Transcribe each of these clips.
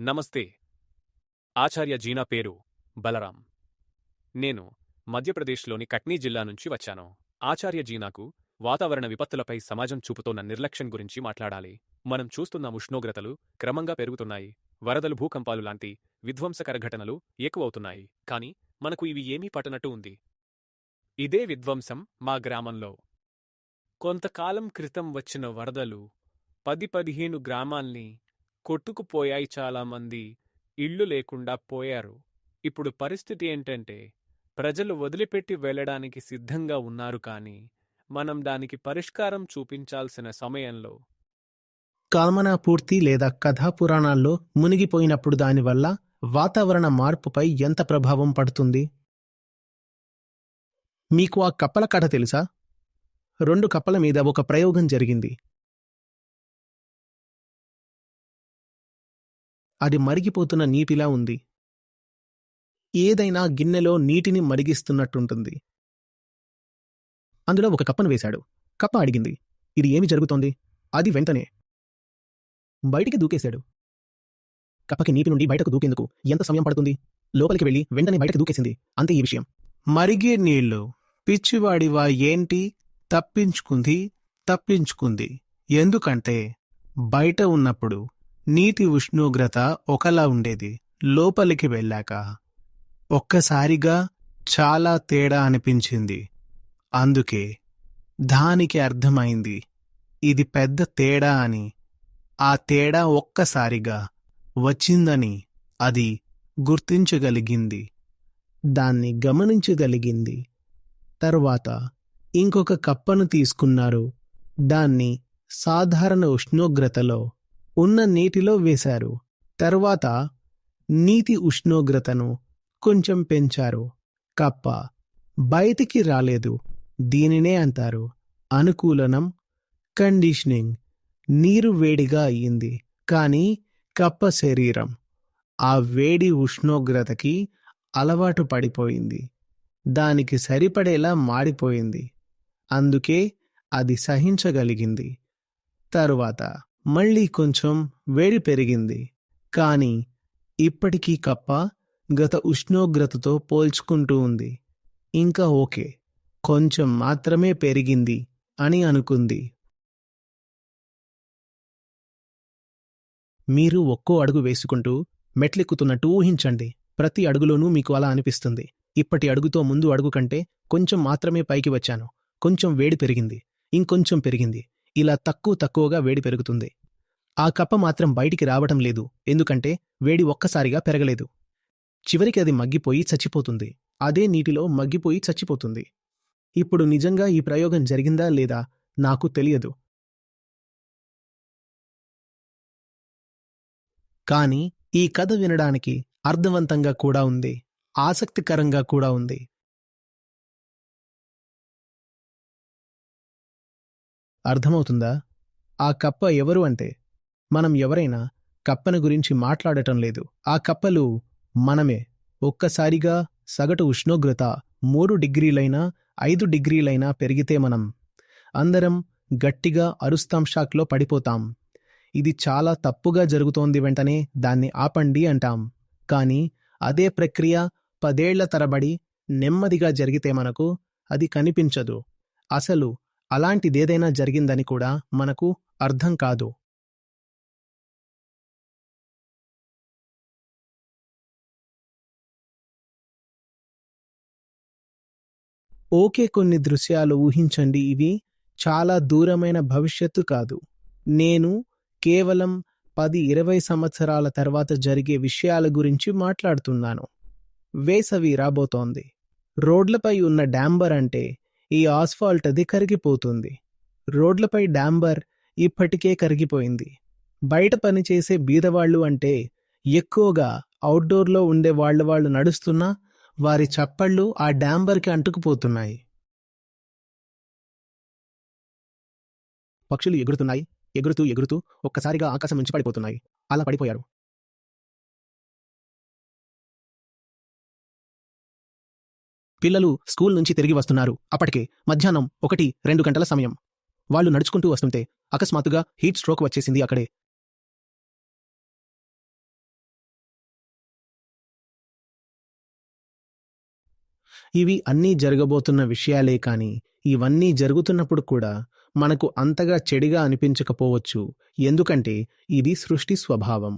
నమస్తే. ఆచార్య జీనా పేరు బలరాం. నేను మధ్యప్రదేశ్లోని కట్నీ జిల్లా నుంచి వచ్చాను. ఆచార్య జీనాకు వాతావరణ విపత్తులపై సమాజం చూపుతోన్న నిర్లక్ష్యం గురించి మాట్లాడాలి. మనం చూస్తున్న ఉష్ణోగ్రతలు క్రమంగా పెరుగుతున్నాయి. వరదలు భూకంపాలు లాంటి విధ్వంసకర ఘటనలు ఎక్కువవుతున్నాయి. కాని మనకు ఇవి ఏమీ పట్టనట్టు ఉంది. ఇదే విధ్వంసం మా గ్రామంలో. కొంతకాలం క్రితం వచ్చిన వరదలు పది పదిహేను గ్రామాల్ని కొట్టుకుపోయాయి చాలామంది ఇళ్ళు లేకుండా పోయారు. ఇప్పుడు పరిస్థితి ఏంటంటే ప్రజలు వదిలిపెట్టి వెళ్ళడానికి సిద్ధంగా ఉన్నారు కానీ మనం దానికి పరిష్కారం చూపించాల్సిన సమయంలో కాల్మనా పూర్తి లేదా కథా పురాణాల్లో మునిగిపోయినప్పుడు దానివల్ల వాతావరణ మార్పుపై ఎంత ప్రభావం పడుతుంది? మీకు ఆ కప్పల కథ తెలుసా? రెండు కప్పల మీద ఒక ప్రయోగం జరిగింది. అది మరిగిపోతున్న నీటిలా ఉంది. ఏదైనా గిన్నెలో నీటిని మరిగిస్తున్నట్టుంటుంది. అందులో ఒక కప్పను వేశాడు. కప్ప అడిగింది. ఇది ఏమి జరుగుతోంది? అది వెంటనే. బయటికి దూకేశాడు. కప్పకి నీటి నుండి బయటకు దూకేందుకు ఎంత సమయం పడుతుంది? లోపలికి వెళ్ళి వెంటనే బయటకు దూకేసింది. అంతే ఈ విషయం. మరిగే నీళ్ళు పిచ్చివాడివా ఏంటి? తప్పించుకుంది తప్పించుకుంది. ఎందుకంటే బయట ఉన్నప్పుడు నీటి ఉష్ణోగ్రత ఒకలా ఉండేది. లోపలికి వెళ్ళాక ఒక్కసారిగా చాలా తేడా అనిపించింది. అందుకే దానికి అర్థమైంది ఇది పెద్ద తేడా అని. ఆ తేడా ఒక్కసారిగా వచ్చిందని అది గుర్తించగలిగింది. దాన్ని గమనించగలిగింది. తర్వాత ఇంకొక కప్పను తీసుకున్నారు. దాన్ని సాధారణ ఉష్ణోగ్రతలో ఉన్న నీటిలో వేశారు. తర్వాత నీటి ఉష్ణోగ్రతను కొంచెం పెంచారు. కప్ప బయటికి రాలేదు. దీనినే అంటారు అనుకూలనం కండిషనింగ్. నీరు వేడిగా అయ్యింది. కానీ కప్ప శరీరం ఆ వేడి ఉష్ణోగ్రతకి అలవాటు పడిపోయింది. దానికి సరిపడేలా మాడిపోయింది అందుకే అది సహించగలిగింది. తరువాత మళ్ళీ కొంచెం వేడి పెరిగింది. కానీ ఇప్పటికీ కప్ప గత ఉష్ణోగ్రతతో పోల్చుకుంటూ ఉంది. ఇంకా ఓకే కొంచెం మాత్రమే పెరిగింది అని అనుకుంది. మీరు ఒక్కో అడుగు వేసుకుంటూ మెట్లెక్కుతున్నట్టు ఊహించండి. ప్రతి అడుగులోనూ మీకు అలా అనిపిస్తుంది. ఇప్పటి అడుగుతో ముందు అడుగు కంటే కొంచెం మాత్రమే పైకి వచ్చాను. కొంచెం వేడి పెరిగింది. ఇంకొంచెం పెరిగింది. ఇలా తక్కువ తక్కువగా వేడి పెరుగుతుంది. ఆ కప్ప మాత్రం బయటికి రావటం లేదు ఎందుకంటే వేడి ఒక్కసారిగా పెరగలేదు. చివరికి అది మగ్గిపోయి చచ్చిపోతుంది. అదే నీటిలో మగ్గిపోయి చచ్చిపోతుంది. ఇప్పుడు నిజంగా ఈ ప్రయోగం జరిగిందా లేదా నాకు తెలియదు. కాని ఈ కథ వినడానికి అర్థవంతంగా కూడా ఉంది ఆసక్తికరంగా కూడా ఉంది. అర్థమవుతుందా? ఆ కప్ప ఎవరు అంటే? మనం ఎవరైనా కప్పను గురించి మాట్లాడటం లేదు. ఆ కప్పలు మనమే. ఒక్కసారిగా సగటు ఉష్ణోగ్రత మూడు డిగ్రీలైనా ఐదు డిగ్రీలైనా పెరిగితే మనం అందరం గట్టిగా అరుస్తాం షాక్లో పడిపోతాం. ఇది చాలా తప్పుగా జరుగుతోంది వెంటనే దాన్ని ఆపండి అంటాం. కానీ అదే ప్రక్రియ పదేళ్ళ తరబడి నెమ్మదిగా జరిగితే మనకు అది కనిపించదు. అసలు అలాంటిదేదైనా జరిగిందని కూడా మనకు అర్థం కాదు. ఓకే కొన్ని దృశ్యాలు ఊహించండి. ఇవి చాలా దూరమైన భవిష్యత్తు కాదు. నేను కేవలం పది ఇరవై సంవత్సరాల తర్వాత జరిగే విషయాల గురించి మాట్లాడుతున్నాను. వేసవి రాబోతోంది. రోడ్లపై ఉన్న డాంబర్ అంటే ఈ ఆస్ఫాల్ట్ అది కరిగిపోతుంది. రోడ్లపై డాంబర్ ఇప్పటికే కరిగిపోయింది. బయట పనిచేసే బీదవాళ్ళు అంటే ఎక్కువగా అవుట్డోర్లో ఉండే వాళ్ళ వాళ్ళు నడుస్తున్నా వారి చప్పళ్ళు ఆ డాంబర్కి అంటుకుపోతున్నాయి. పక్షులు ఎగురుతున్నాయి ఎగురుతూ ఎగురుతూ ఒక్కసారిగా ఆకాశం నుంచి పడిపోతున్నాయి. అలా పడిపోయారు. పిల్లలు స్కూల్ నుంచి తిరిగి వస్తున్నారు. అప్పటికే మధ్యాహ్నం ఒకటి రెండు గంటల సమయం. వాళ్ళు నడుచుకుంటూ వస్తుంటే అకస్మాత్తుగా హీట్ స్ట్రోక్ వచ్చేసింది అక్కడే. ఇవి అన్నీ జరగబోతున్న విషయాలే కానీ ఇవన్నీ జరుగుతున్నప్పుడు కూడా మనకు అంతగా చెడిగా అనిపించకపోవచ్చు. ఎందుకంటే ఇది సృష్టి స్వభావం.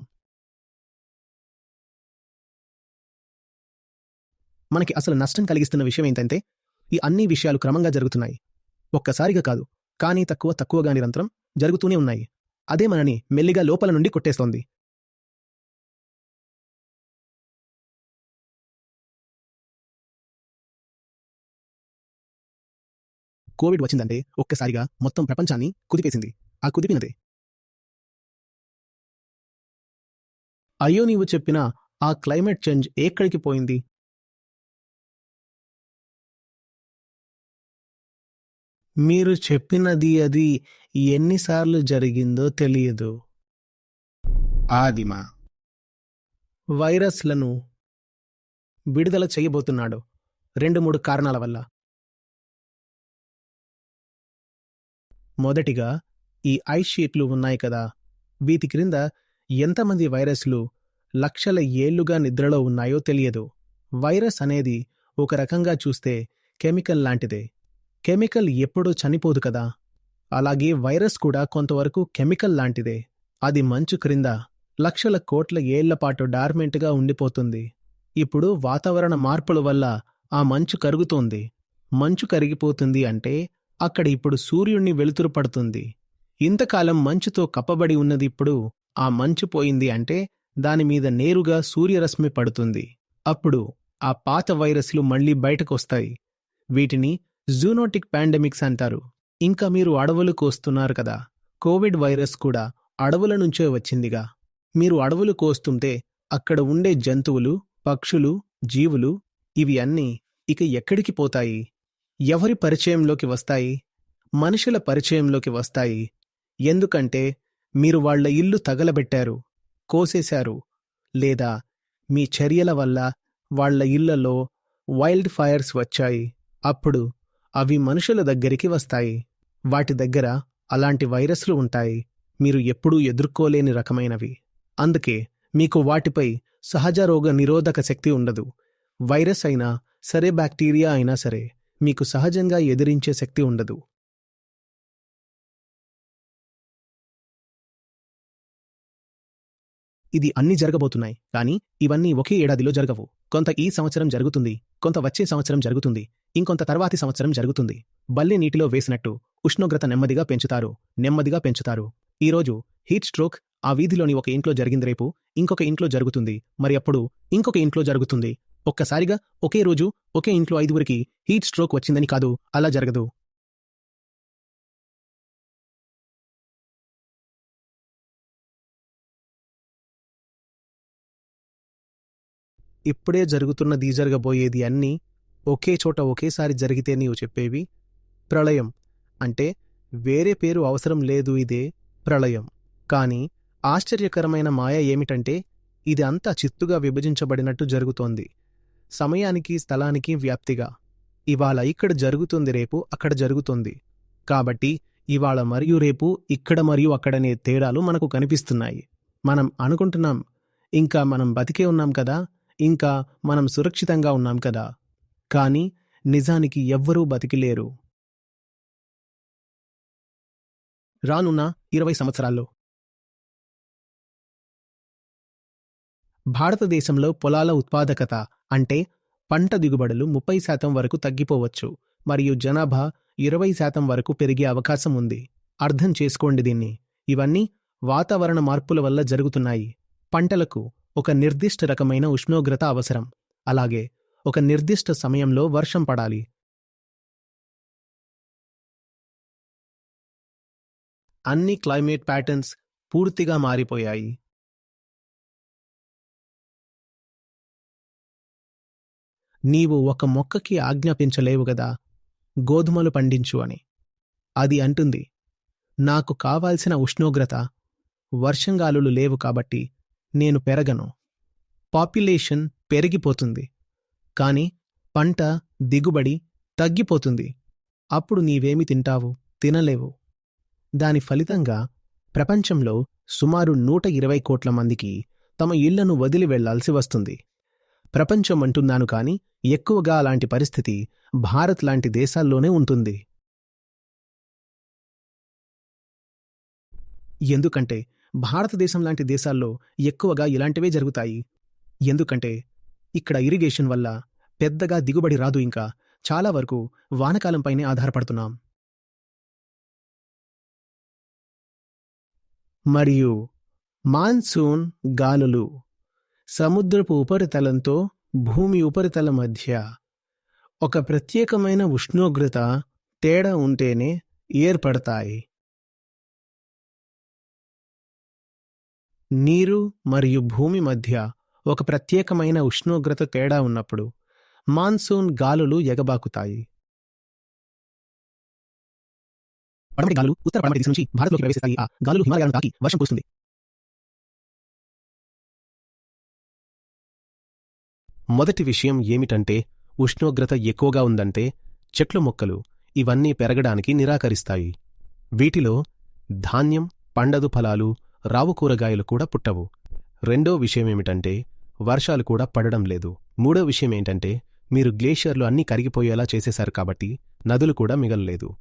మనకి అసలు నష్టం కలిగిస్తున్న విషయం ఏంటంటే ఈ అన్ని విషయాలు క్రమంగా జరుగుతున్నాయి. ఒక్కసారిగా కాదు కానీ తక్కువ తక్కువగా నిరంతరం జరుగుతూనే ఉన్నాయి. అదే మనని మెల్లిగా లోపల నుండి కొట్టేస్తోంది. కోవిడ్ వచ్చిందంటే ఒక్కసారిగా మొత్తం ప్రపంచాన్ని కుదిపేసింది. ఆ కుదిపినదే. అయ్యో నీవు చెప్పిన ఆ క్లైమేట్ చేంజ్ ఎక్కడికి పోయింది? మీరు చెప్పినది అది ఎన్నిసార్లు జరిగిందో తెలియదు. ఆదిమ. వైరస్లను విడుదల చేయబోతున్నాడు. రెండు మూడు కారణాల వల్ల. మొదటిగా ఈ ఐస్ షీట్లు ఉన్నాయి కదా. వీటి క్రింద ఎంతమంది వైరస్లు లక్షల ఏళ్ళుగా నిద్రలో ఉన్నాయో తెలియదు. వైరస్ అనేది ఒక రకంగా చూస్తే కెమికల్ లాంటిదే. కెమికల్ ఎప్పుడూ చనిపోదు కదా. అలాగే వైరస్ కూడా కొంతవరకు కెమికల్ లాంటిదే. అది మంచు క్రింద లక్షల కోట్ల ఏళ్ళపాటు డార్మెంట్గా ఉండిపోతుంది. ఇప్పుడు వాతావరణ మార్పుల వల్ల ఆ మంచు కరుగుతోంది. మంచు కరిగిపోతుంది అంటే అక్కడ ఇప్పుడు సూర్యుణ్ణి వెలుతురు పడుతుంది. ఇంతకాలం మంచుతో కప్పబడి ఉన్నది ఇప్పుడు ఆ మంచు పోయింది అంటే దానిమీద నేరుగా సూర్యరశ్మి పడుతుంది. అప్పుడు ఆ పాత వైరస్లు మళ్ళీ బయటకొస్తాయి. వీటిని జూనోటిక్ పాండమిక్స్ అంటారు. ఇంకా మీరు అడవులు కోస్తున్నారు కదా. కోవిడ్ వైరస్ కూడా అడవుల నుంచే వచ్చిందిగా. మీరు అడవులు కోస్తుంటే అక్కడ ఉండే జంతువులు పక్షులు జీవులు ఇవి అన్నీ ఇక ఎక్కడికి పోతాయి? ఎవరి పరిచయంలోకి వస్తాయి? మనుషుల పరిచయంలోకి వస్తాయి. ఎందుకంటే మీరు వాళ్ళ ఇల్లు తగలబెట్టారు కోసేశారు లేదా మీ చర్యల వల్ల వాళ్ళ ఇళ్ళలో వైల్డ్ ఫైర్స్ వచ్చాయి. అప్పుడు అవి మనుషుల దగ్గరికి వస్తాయి. వాటి దగ్గర అలాంటి వైరస్లు ఉంటాయి. మీరు ఎప్పుడూ ఎదుర్కోలేని రకమైనవి. అందుకే మీకు వాటిపై సహజ రోగ నిరోధక శక్తి ఉండదు. వైరస్ అయినా సరే బ్యాక్టీరియా అయినా సరే మీకు సహజంగా ఎదిరించే శక్తి ఉండదు. ఇది అన్ని జరగబోతున్నాయి కానీ ఇవన్నీ ఒకే ఏడాదిలో జరగవు. కొంత ఈ సంవత్సరం జరుగుతుంది కొంత వచ్చే సంవత్సరం జరుగుతుంది. ఇంకొంత తర్వాతి సంవత్సరం జరుగుతుంది. బల్లి నీటిలో వేసినట్టు ఉష్ణోగ్రత నెమ్మదిగా పెంచుతారు. నెమ్మదిగా పెంచుతారు. ఈరోజు హీట్ స్ట్రోక్ ఆ వీధిలోని ఒక ఇంట్లో జరిగింది రేపు ఇంకొక ఇంట్లో జరుగుతుంది. మరి అప్పుడు ఇంకొక ఇంట్లో జరుగుతుంది. ఒక్కసారిగా ఒకే రోజు ఒకే ఇంట్లో ఐదుగురికి హీట్ స్ట్రోక్ వచ్చిందని కాదు అలా జరగదు. ఇప్పుడే జరుగుతున్నది జరగబోయేది అన్నీ ఒకే చోట ఒకేసారి జరిగితే నీవు చెప్పేవి? ప్రళయం. అంటే వేరే పేరు అవసరం లేదు ఇదే ప్రళయం. కాని ఆశ్చర్యకరమైన మాయ ఏమిటంటే ఇది అంతా చిత్తుగా విభజించబడినట్టు జరుగుతోంది. సమయానికి స్థలానికి వ్యాప్తిగా. ఇవాళ ఇక్కడ జరుగుతుంది రేపు అక్కడ జరుగుతుంది. కాబట్టి ఇవాళ మరియు రేపు ఇక్కడ మరియు అక్కడనే తేడాలు మనకు కనిపిస్తున్నాయి. మనం అనుకుంటున్నాం ఇంకా మనం బతికే ఉన్నాం కదా? ఇంకా మనం సురక్షితంగా ఉన్నాం కదా? కానీ నిజానికి ఎవ్వరూ బతికిలేరు. రానున్న ఇరవై సంవత్సరాల్లో. భారతదేశంలో పొలాల ఉత్పాదకత అంటే పంట దిగుబడులు ముప్పై శాతం వరకు తగ్గిపోవచ్చు మరియు జనాభా ఇరవై శాతం వరకు పెరిగే అవకాశం ఉంది. అర్థం చేసుకోండి దీన్ని. ఇవన్నీ వాతావరణ మార్పుల వల్ల జరుగుతున్నాయి. పంటలకు ఒక నిర్దిష్ట రకమైన ఉష్ణోగ్రత అవసరం. అలాగే ఒక నిర్దిష్ట సమయంలో వర్షం పడాలి. అన్ని క్లైమేట్ ప్యాటర్న్స్ పూర్తిగా మారిపోయాయి. నీవు ఒక మొక్కకి ఆజ్ఞాపించలేవు గదా గోధుమలు పండించు అని. అది అంటుంది నాకు కావాల్సిన ఉష్ణోగ్రత వర్షంగాలులు లేవు కాబట్టి నేను పెరగను. పాపులేషన్ పెరిగిపోతుంది. కాని పంట దిగుబడి తగ్గిపోతుంది. అప్పుడు నీవేమి తింటావు? తినలేవు. దాని ఫలితంగా ప్రపంచంలో సుమారు నూట ఇరవై కోట్ల మందికి తమ ఇళ్ళను వదిలి వెళ్ళాల్సి వస్తుంది. ప్రపంచం అంటున్నాను కాని ఎక్కువగా అలాంటి పరిస్థితి భారత్ లాంటి దేశాల్లోనే ఉంటుంది. ఎందుకంటే భారతదేశం లాంటి దేశాల్లో ఎక్కువగా ఇలాంటివే జరుగుతాయి. ఎందుకంటే ఇక్కడ ఇరిగేషన్ వల్ల పెద్దగా దిగుబడి రాదు ఇంకా. చాలా వరకు వానకాలంపైనే ఆధారపడుతున్నాం. మరియు మాన్సూన్ గాలులు సముద్రపు ఉపరితలంతో భూమి ఉపరితల మధ్య ఒక ప్రత్యేకమైన ఉష్ణోగ్రత తేడా ఉంటేనే ఏర్పడతాయి. నీరు మరియు భూమి మధ్య ఒక ప్రత్యేకమైన ఉష్ణోగ్రత తేడా ఉన్నప్పుడు మాన్సూన్ గాలులు ఎగబాకుతాయి. పడమటి గాలులు ఉత్తర పడమటి దిశ నుంచి భారత్లోకి ప్రవేశిస్తాయి. ఆ గాలులు హిమాలయాలను తాకి వర్షం కురుస్తుంది. మొదటి విషయం ఏమిటంటే ఉష్ణోగ్రత ఎక్కువగా ఉందంటే చెట్లు మొక్కలు ఇవన్నీ పెరగడానికి నిరాకరిస్తాయి. వీటిలో ధాన్యం పండదు ఫలాలు రావు కూరగాయలు కూడా పుట్టవు. రెండో విషయమేమిటంటే వర్షాలు కూడా పడడం లేదు. మూడో విషయం ఏంటంటే మీరు గ్లేషియర్లు అన్నీ కరిగిపోయేలా చేసేశారు కాబట్టి నదులు కూడా మిగలలేదు.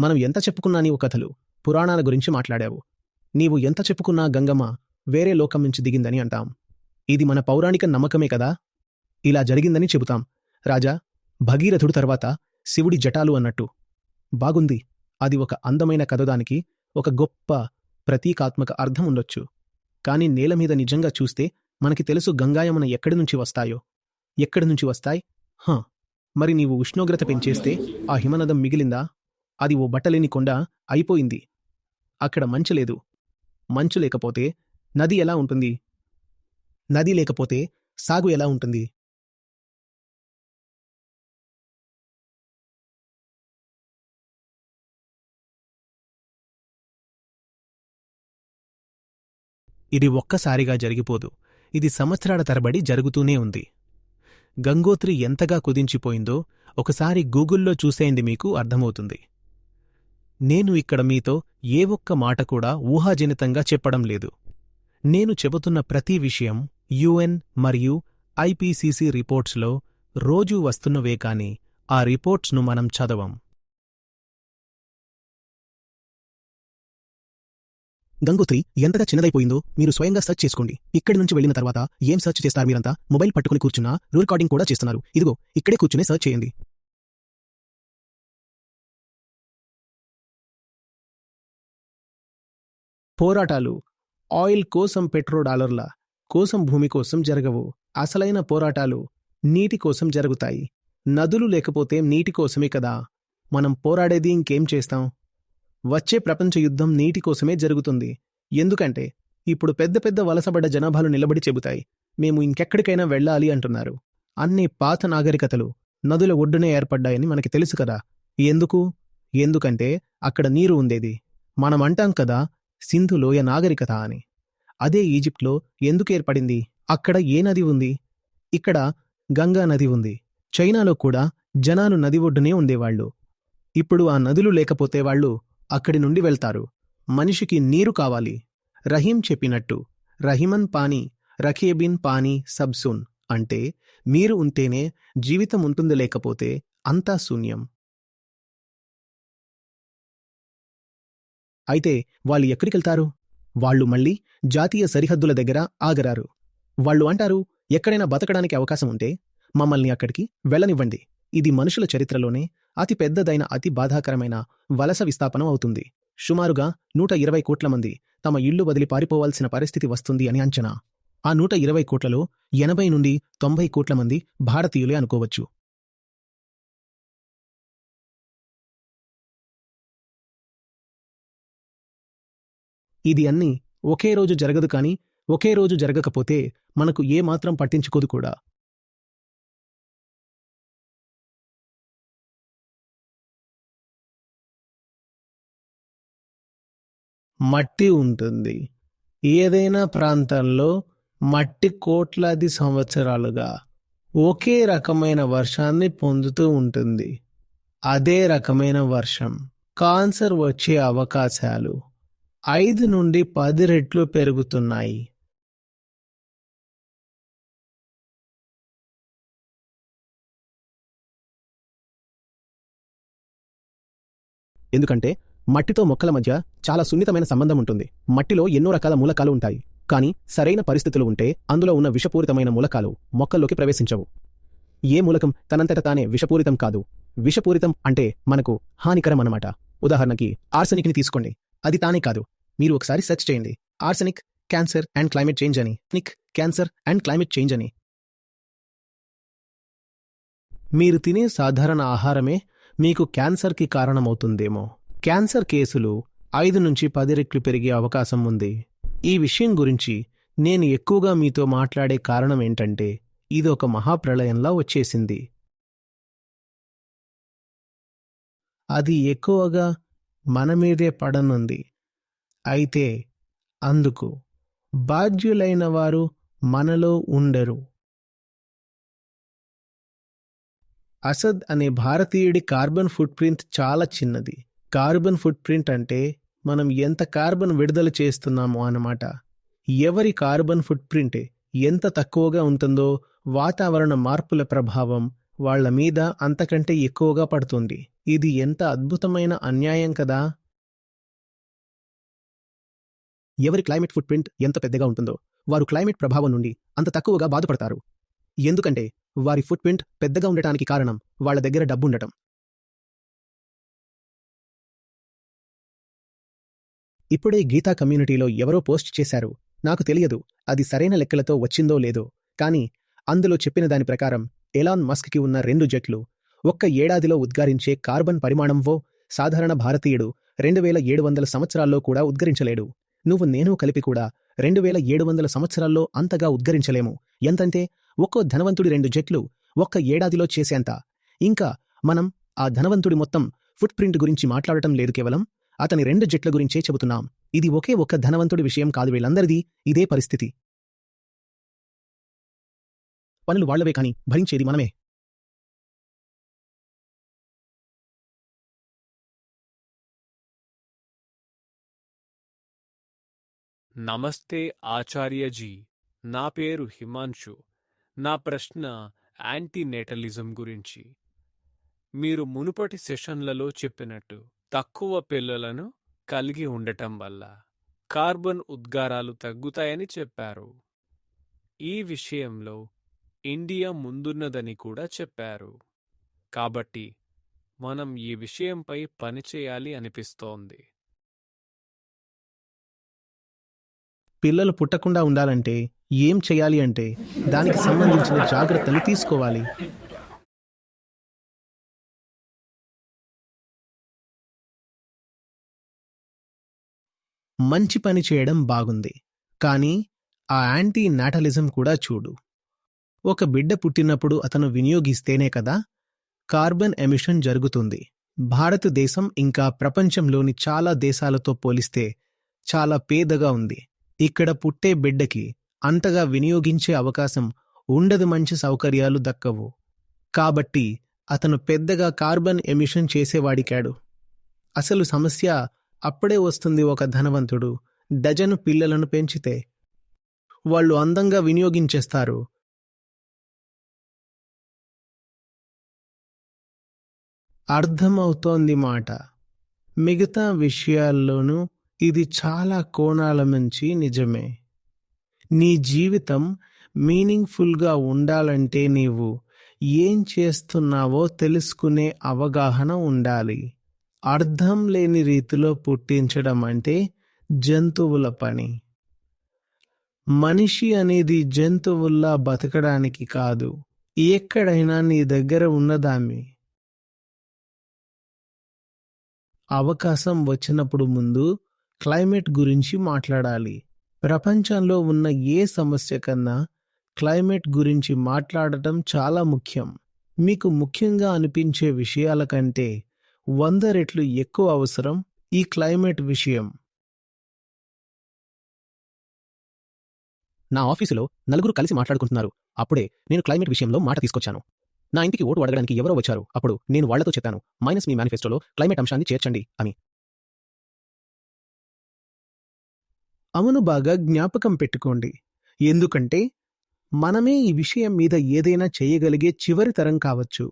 మనం ఎంత చెప్పుకున్నా నీవు కథలు పురాణాల గురించి మాట్లాడావు. నీవు ఎంత చెప్పుకున్నా గంగమ్మ వేరే లోకం నుంచి దిగిందని అంటాం. ఇది మన పౌరాణిక నమ్మకమే కదా? ఇలా జరిగిందని చెబుతాం. రాజా భగీరథుడు తర్వాత శివుడి జటాలు అన్నట్టు. బాగుంది. అది ఒక అందమైన కథ దానికి ఒక గొప్ప ప్రతీకాత్మక అర్థం ఉండొచ్చు. కాని నేల మీద నిజంగా చూస్తే మనకి తెలుసు గంగాయమన ఎక్కడి నుంచి వస్తాయో. ఎక్కడి నుంచి వస్తాయి? హా! మరి నీవు ఉష్ణోగ్రత పెంచేస్తే ఆ హిమనదం మిగిలిందా? అది ఓ బట్టలేని కొండ అయిపోయింది. అక్కడ మంచు లేదు. మంచు లేకపోతే నది ఎలా ఉంటుంది? నది లేకపోతే సాగు ఎలా ఉంటుంది? ఇది ఒక్కసారిగా జరిగిపోదు. ఇది సంవత్సరాల తరబడి జరుగుతూనే ఉంది. గంగోత్రి ఎంతగా కుదించిపోయిందో ఒకసారి గూగుల్లో చూసేయండి మీకు అర్థమవుతుంది. నేను ఇక్కడ మీతో ఏ ఒక్క మాట కూడా ఊహాజనితంగా చెప్పడం లేదు. నేను చెబుతున్న ప్రతి విషయం యుఎన్ మరియు ఐపీసీసీ రిపోర్ట్స్లో రోజూ వస్తున్నవే కాని ఆ రిపోర్ట్స్ను మనం చదవం. గంగోత్రి ఎంతగా చిన్నదైపోయిందో మీరు స్వయంగా సెర్చ్ చేసుకోండి. ఇక్కడి నుంచి వెళ్ళిన తర్వాత ఏం సెర్చ్ చేస్తారు మీరంతా? మొబైల్ పట్టుకుని కూర్చున్నా రికార్డింగ్ కూడా చేస్తున్నారు. ఇదిగో ఇక్కడే కూర్చునే సెర్చ్ చేయండి. పోరాటాలు ఆయిల్ కోసం పెట్రో డాలర్ల కోసం భూమి కోసం జరగవు. అసలైన పోరాటాలు నీటి కోసం జరుగుతాయి. నదులు లేకపోతే నీటి కోసమే కదా. మనం పోరాడేది ఇంకేం చేస్తాం? వచ్చే ప్రపంచ యుద్ధం నీటి కోసమే జరుగుతుంది. ఎందుకంటే ఇప్పుడు పెద్ద పెద్ద వలసబడ్డ జనాభాలు నిలబడి చెబుతాయి. మేము ఇంకెక్కడికైనా వెళ్ళాలి అంటున్నారు. అన్ని పాత నాగరికతలు నదుల ఒడ్డునే ఏర్పడ్డాయని మనకి తెలుసు కదా. ఎందుకు? ఎందుకంటే అక్కడ నీరు ఉండేది. మనం అంటాం కదా సింధు లోయ నాగరికత అని. అదే ఈజిప్ట్లో ఎందుకు ఏర్పడింది? అక్కడ ఏ నది ఉంది? ఇక్కడ గంగా నది ఉంది. చైనాలో కూడా జనాలు నది ఒడ్డునే ఉండేవాళ్ళు. ఇప్పుడు ఆ నదులు లేకపోతే వాళ్ళు అక్కడి నుండి వెళ్తారు. మనిషికి నీరు కావాలి. రహీం చెప్పినట్టు రహిమన్ పానీ రఖేబిన్ పానీ సబ్సున్ అంటే మీరు ఉంటేనే జీవితం ఉంటుంది లేకపోతే అంతా శూన్యం. అయితే వాళ్ళు ఎక్కడికెళ్తారు? వాళ్ళు మళ్ళీ జాతీయ సరిహద్దుల దగ్గర ఆగరారు. వాళ్ళు అంటారు ఎక్కడైనా బతకడానికి అవకాశం ఉంటే మమ్మల్ని అక్కడికి వెళ్ళనివ్వండి. ఇది మనుషుల చరిత్రలోనే అతి పెద్దదైన అతి బాధాకరమైన వలస విస్థాపనం అవుతుంది. సుమారుగా నూట ఇరవై కోట్ల మంది తమ ఇళ్ళు వదిలి పారిపోవాల్సిన పరిస్థితి వస్తుంది అని అంచనా. ఆ నూట ఇరవై కోట్లలో ఎనభై నుండి తొంభై కోట్ల మంది భారతీయులే అనుకోవచ్చు. ఇది అన్నీ ఒకే రోజు జరగదు కాని ఒకే రోజు జరగకపోతే మనకు ఏ మాత్రం పట్టించుకోదు కూడా. మట్టి ఉంటుంది. ఏదైనా ప్రాంతంలో మట్టి కోట్లాది సంవత్సరాలుగా ఒకే రకమైన వర్షాన్ని పొందుతూ ఉంటుంది. అదే రకమైన వర్షం కాన్సర్ వచ్చే అవకాశాలు ఐదు నుండి పది రెట్లు పెరుగుతున్నాయి. ఎందుకంటే మట్టితో మొక్కల మధ్య చాలా సున్నితమైన సంబంధం ఉంటుంది. మట్టిలో ఎన్నో రకాల మూలకాలు ఉంటాయి. కానీ సరైన పరిస్థితులు ఉంటే అందులో ఉన్న విషపూరితమైన మూలకాలు మొక్కల్లోకి ప్రవేశించవు. ఏ మూలకం తనంతట తానే విషపూరితం కాదు. విషపూరితం అంటే మనకు హానికరం అన్నమాట. ఉదాహరణకి ఆర్సెనిక్ని తీసుకోండి. అది తానే కాదు. మీరు ఒకసారి సెర్చ్ చేయండి. Arsenic cancer and climate change అని. నిక్ క్యాన్సర్ అండ్ క్లైమేట్ చేంజ్ అని. మీరు తినే సాధారణ ఆహారమే మీకు క్యాన్సర్కి కారణమవుతుందేమో. క్యాన్సర్ కేసులు ఐదు నుంచి పది రెట్లు పెరిగే అవకాశం ఉంది. ఈ విషయం గురించి నేను ఎక్కువగా మీతో మాట్లాడే కారణం ఏంటంటే ఇది ఒక మహాప్రళయంలా వచ్చేసింది. అది ఎక్కువగా మన మీదే పడనుంది. అయితే అందుకు బాధ్యులైన వారు మనలో ఉండరు. అసద్ అనే భారతీయుడి కార్బన్ ఫుట్ ప్రింట్ చాలా చిన్నది. కార్బన్ ఫుట్ ప్రింట్ అంటే మనం ఎంత కార్బన్ విడుదల చేస్తున్నామో అన్నమాట. ఎవరి కార్బన్ ఫుట్ ప్రింట్ ఎంత తక్కువగా ఉంటుందో వాతావరణ మార్పుల ప్రభావం వాళ్ళ మీద అంతకంటే ఎక్కువగా పడుతుంది. ఇది ఎంత అద్భుతమైన అన్యాయం కదా! ఎవరి క్లైమేట్ ఫుట్ ప్రింట్ ఎంత పెద్దగా ఉంటుందో వారు క్లైమేట్ ప్రభావం నుండి అంత తక్కువగా బాధపడతారు. ఎందుకంటే వారి ఫుట్ ప్రింట్ పెద్దగా ఉండటానికి కారణం వాళ్ళ దగ్గర డబ్బుండటం. ఇప్పుడే గీతా కమ్యూనిటీలో ఎవరో పోస్ట్ చేశారు. నాకు తెలియదు అది సరైన లెక్కలతో వచ్చిందో లేదో. కానీ అందులో చెప్పిన దాని ప్రకారం ఎలాన్ మస్క్కి ఉన్న రెండు జెట్లు ఒక్క ఏడాదిలో ఉద్గారించే కార్బన్ పరిమాణంవో సాధారణ భారతీయుడు రెండు వేల ఏడు వందల సంవత్సరాల్లో కూడా ఉద్గరించలేడు. నువ్వు నేను కలిపి కూడా రెండు వేల ఏడు వందల సంవత్సరాల్లో అంతగా ఉద్గరించలేము. ఎంతంటే ఒక్కో ధనవంతుడి రెండు జెట్లు ఒక్క ఏడాదిలో చేసేంత. ఇంకా మనం ఆ ధనవంతుడి మొత్తం ఫుట్ ప్రింట్ గురించి మాట్లాడటం లేదు కేవలం. అతని రెండు జట్ల గురించే చెబుతున్నాం. ఇది ఒకే ఒక్క ధనవంతుడి విషయం కాదు వీళ్ళందరిది ఇదే పరిస్థితి. పనులు వాళ్ళవే కాని భరించేది మనమే. నమస్తే ఆచార్యజీ. నా పేరు హిమాంశు నా ప్రశ్న యాంటీనేటలిజం గురించి. మీరు మునుపటి సెషన్లలో చెప్పినట్టు తక్కువ పిల్లలను కలిగి ఉండటం వల్ల కార్బన్ ఉద్గారాలు తగ్గుతాయని చెప్పారు. ఈ విషయంలో ఇండియా ముందున్నదని కూడా చెప్పారు. కాబట్టి మనం ఈ విషయంపై పనిచేయాలి అనిపిస్తోంది. పిల్లలు పుట్టకుండా ఉండాలంటే ఏం చేయాలి అంటే దానికి సంబంధించిన జాగ్రత్తలు తీసుకోవాలి. మంచి పని చేయడం బాగుంది. కానీ ఆ యాంటీ నాటలిజం కూడా చూడు. ఒక బిడ్డ పుట్టినప్పుడు అతను వినియోగిస్తేనే కదా కార్బన్ ఎమిషన్ జరుగుతుంది. భారతదేశం ఇంకా ప్రపంచంలోని చాలా దేశాలతో పోలిస్తే చాలా పేదగా ఉంది. ఇక్కడ పుట్టే బిడ్డకి అంతగా వినియోగించే అవకాశం ఉండదు మంచి సౌకర్యాలు దక్కవు. కాబట్టి అతను పెద్దగా కార్బన్ ఎమిషన్ చేసేవాడికాడు. అసలు సమస్య అప్పుడే వస్తుంది ఒక ధనవంతుడు డజను పిల్లలను పెంచితే వాళ్ళు అందంగా వినియోగించేస్తారు. అర్థమవుతోంది మాట. మిగతా విషయాల్లోనూ ఇది చాలా కోణాల నుంచి నిజమే. నీ జీవితం మీనింగ్ఫుల్గా ఉండాలంటే నీవు ఏం చేస్తున్నావో తెలుసుకునే అవగాహన ఉండాలి. అర్థం లేని రీతిలో పుట్టించడం అంటే జంతువుల పని. మనిషి అనేది జంతువుల్లా బతకడానికి కాదు ఎక్కడైనా నీ దగ్గర ఉన్నదామి అవకాశం వచ్చినప్పుడు ముందు క్లైమేట్ గురించి మాట్లాడాలి. ప్రపంచంలో ఉన్న ఏ సమస్య కన్నా క్లైమేట్ గురించి మాట్లాడటం చాలా ముఖ్యం. మీకు ముఖ్యంగా అనిపించే విషయాల కంటే వంద రెట్లు ఎక్కువ అవసరం ఈ క్లైమేట్ విషయం. నా ఆఫీసులో నలుగురు కలిసి మాట్లాడుకుంటున్నారు. అప్పుడే నేను క్లైమేట్ విషయంలో మాట తీసుకొచ్చాను. నా ఇంటికి ఓటు అడగడానికి ఎవరో వచ్చారు. అప్పుడు నేను వాళ్ళతో చెప్పాను. మైనస్ మీ మేనిఫెస్టోలో క్లైమేట్ అంశాన్ని చేర్చండి అని. అవును బాగా జ్ఞాపకం పెట్టుకోండి. ఎందుకంటే మనమే ఈ విషయం మీద ఏదైనా చేయగలిగే చివరి తరం కావచ్చు.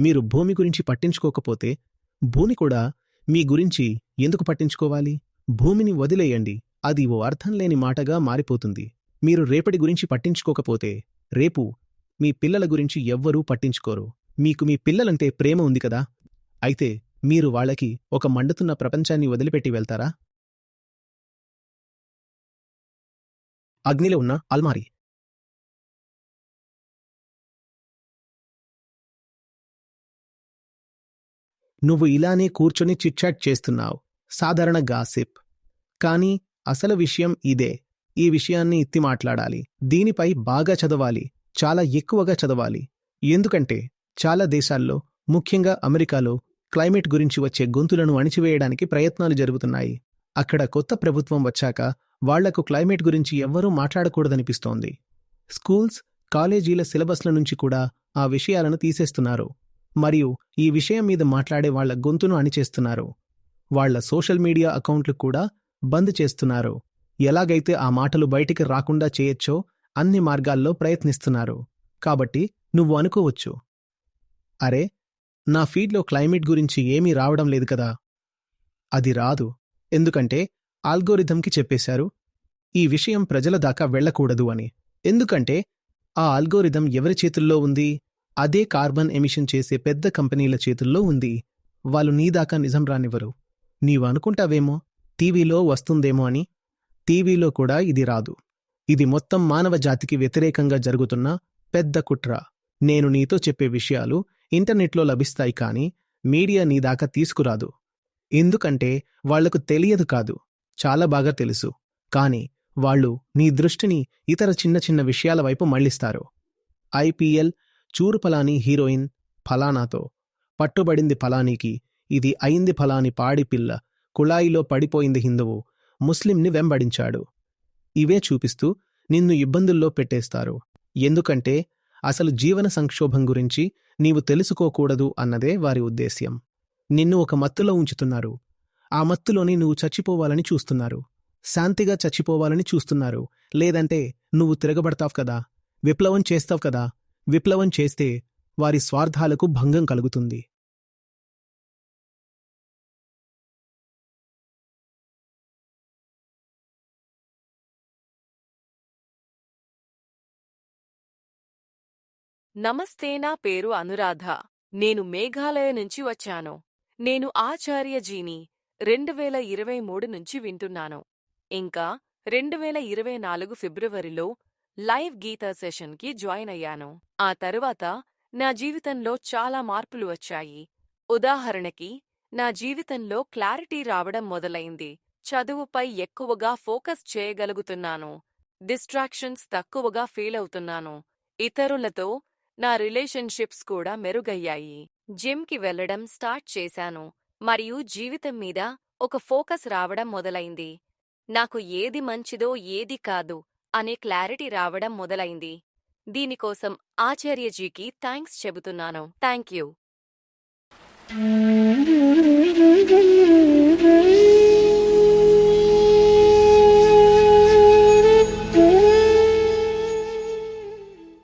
మీరు భూమి గురించి పట్టించుకోకపోతే భూమి కూడా మీ గురించి ఎందుకు పట్టించుకోవాలి? భూమిని వదిలేయండి. అది ఓ అర్థం లేని మాటగా మారిపోతుంది. మీరు రేపటి గురించి పట్టించుకోకపోతే రేపు మీ పిల్లల గురించి ఎవ్వరూ పట్టించుకోరు. మీకు మీ పిల్లలంటే ప్రేమ ఉంది కదా? అయితే మీరు వాళ్ళకి ఒక మండుతున్న ప్రపంచాన్ని వదిలిపెట్టి వెళ్తారా? అగ్నిలో ఉన్న అల్మారి నువ్వు ఇలానే కూర్చొని చిట్చాట్ చేస్తున్నావు. సాధారణ గాసిప్. కానీ అసలు విషయం ఇదే. ఈ విషయాన్ని ఎత్తి మాట్లాడాలి. దీనిపై బాగా చదవాలి. చాలా ఎక్కువగా చదవాలి. ఎందుకంటే చాలా దేశాల్లో ముఖ్యంగా అమెరికాలో క్లైమేట్ గురించి వచ్చే గొంతులను అణిచివేయడానికి ప్రయత్నాలు జరుగుతున్నాయి. అక్కడ కొత్త ప్రభుత్వం వచ్చాక వాళ్ళకు క్లైమేట్ గురించి ఎవ్వరూ మాట్లాడకూడదనిపిస్తోంది. స్కూల్స్ కాలేజీల సిలబస్ల నుంచి కూడా ఆ విషయాలను తీసేస్తున్నారు. మరియు ఈ విషయం మీద మాట్లాడే వాళ్ళ గొంతును అణిచేస్తున్నారు. వాళ్ళ సోషల్ మీడియా అకౌంట్లు కూడా బంద్ చేస్తున్నారు. ఎలాగైతే ఆ మాటలు బయటికి రాకుండా చేయొచ్చో అన్ని మార్గాల్లో ప్రయత్నిస్తున్నారు. కాబట్టి నువ్వు అనుకోవచ్చు. అరే నా ఫీడ్లో క్లైమేట్ గురించి ఏమీ రావడం లేదు కదా? అది రాదు. ఎందుకంటే ఆల్గోరిథంకి చెప్పేశారు ఈ విషయం ప్రజల దాకా వెళ్ళకూడదు అని. ఎందుకంటే ఆ ఆల్గోరిథం ఎవరి చేతుల్లో ఉంది? అదే కార్బన్ ఎమిషన్ చేసే పెద్ద కంపెనీల చేతుల్లో ఉంది. వాళ్ళు నీ దాకా నిజం రానివ్వరు. నీవు అనుకుంటావేమో టీవీలో వస్తుందేమో అని. టీవీలో కూడా ఇది రాదు. ఇది మొత్తం మానవ జాతికి వ్యతిరేకంగా జరుగుతున్న పెద్ద కుట్ర. నేను నీతో చెప్పే విషయాలు ఇంటర్నెట్లో లభిస్తాయి కానీ మీడియా నీ దాకా తీసుకురాదు. ఎందుకంటే వాళ్ళకు తెలియదు కాదు. చాలా బాగా తెలుసు. కాని వాళ్ళు నీ దృష్టిని ఇతర చిన్న చిన్న విషయాల వైపు మళ్ళిస్తారు ఐపీఎల్ చూరు ఫలాని హీరోయిన్ ఫలానాతో. పట్టుబడింది ఫలానీకి. ఇది అయింది ఫలాని పాడి పిల్ల. కుళాయిలో పడిపోయింది హిందువు. ముస్లింని వెంబడించాడు. ఇవే చూపిస్తూ నిన్ను ఇబ్బందుల్లో పెట్టేస్తారు. ఎందుకంటే అసలు జీవన సంక్షోభం గురించి నీవు తెలుసుకోకూడదు అన్నదే వారి ఉద్దేశ్యం. నిన్ను ఒక మత్తులో ఉంచుతున్నారు. ఆ మత్తులోని నువ్వు చచ్చిపోవాలని చూస్తున్నారు. శాంతిగా చచ్చిపోవాలని చూస్తున్నారు. లేదంటే నువ్వు తిరగబడతావు కదా. విప్లవం చేస్తావు కదా. విప్లవం చేస్తే వారి స్వార్థాలకు భంగం కలుగుతుంది. నమస్తే నా పేరు అనురాధ. నేను మేఘాలయ నుంచి వచ్చాను. నేను ఆచార్యజీని రెండు వేల ఇరవై మూడు నుంచి వింటున్నాను. ఇంకా రెండు వేల ఇరవై నాలుగు ఫిబ్రవరిలో లైవ్ గీత సెషన్కి జాయిన్ అయ్యాను. ఆ తరువాత నా జీవితంలో చాలా మార్పులు వచ్చాయి. ఉదాహరణకి నా జీవితంలో క్లారిటీ రావడం మొదలైంది. చదువుపై ఎక్కువగా ఫోకస్ చేయగలుగుతున్నాను. డిస్ట్రాక్షన్స్ తక్కువగా ఫీల్ అవుతున్నాను. ఇతరులతో నా రిలేషన్షిప్స్ కూడా మెరుగయ్యాయి. జిమ్కి వెళ్ళడం స్టార్ట్ చేశాను. మరియు జీవితం మీద ఒక ఫోకస్ రావడం మొదలైంది. నాకు ఏది మంచిదో ఏది కాదు. అనే క్లారిటీ రావడం మొదలైంది. దీనికోసం ఆచార్యజీకి థ్యాంక్స్ చెబుతున్నాను. Thank you